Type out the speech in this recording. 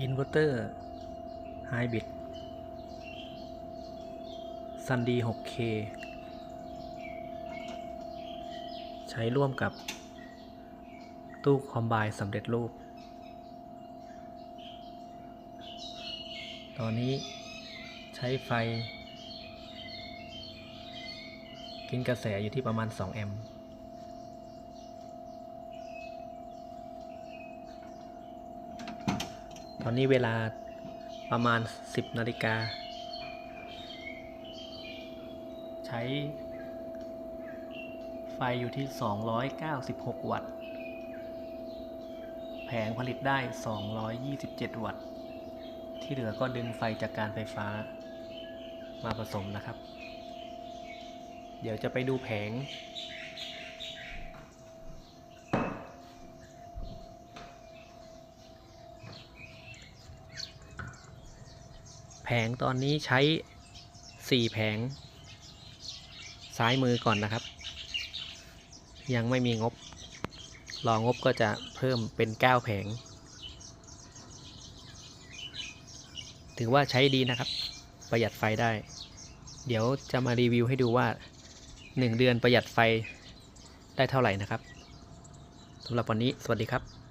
อินเวอร์เตอร์ไฮบริดซันดี 6K ใช้ร่วมกับ ตู้คอมไบสำเร็จรูป ตอนนี้ใช้ไฟ กินกระแสอยู่ที่ประมาณ 2 แอมป์ ตอนนี้เวลาประมาณ 10นาฬิกา ใช้ไฟอยู่ที่ 296 วัตต์ แผงผลิตได้ 227 วัตต์ ที่เหลือก็ดึงไฟจากการไฟฟ้ามาผสมนะครับ เดี๋ยวจะไปดูแผง แผงตอนนี้ใช้ 4 แผง ซ้ายมือก่อนนะครับ ยังไม่มีงบ รองบก็จะเพิ่มเป็น 9 แผง ถือว่าใช้ดีนะครับ ประหยัดไฟได้ เดี๋ยวจะมารีวิวให้ดูว่า 1 เดือนประหยัดไฟได้เท่าไหร่นะครับสำหรับวันนี้สวัสดีครับ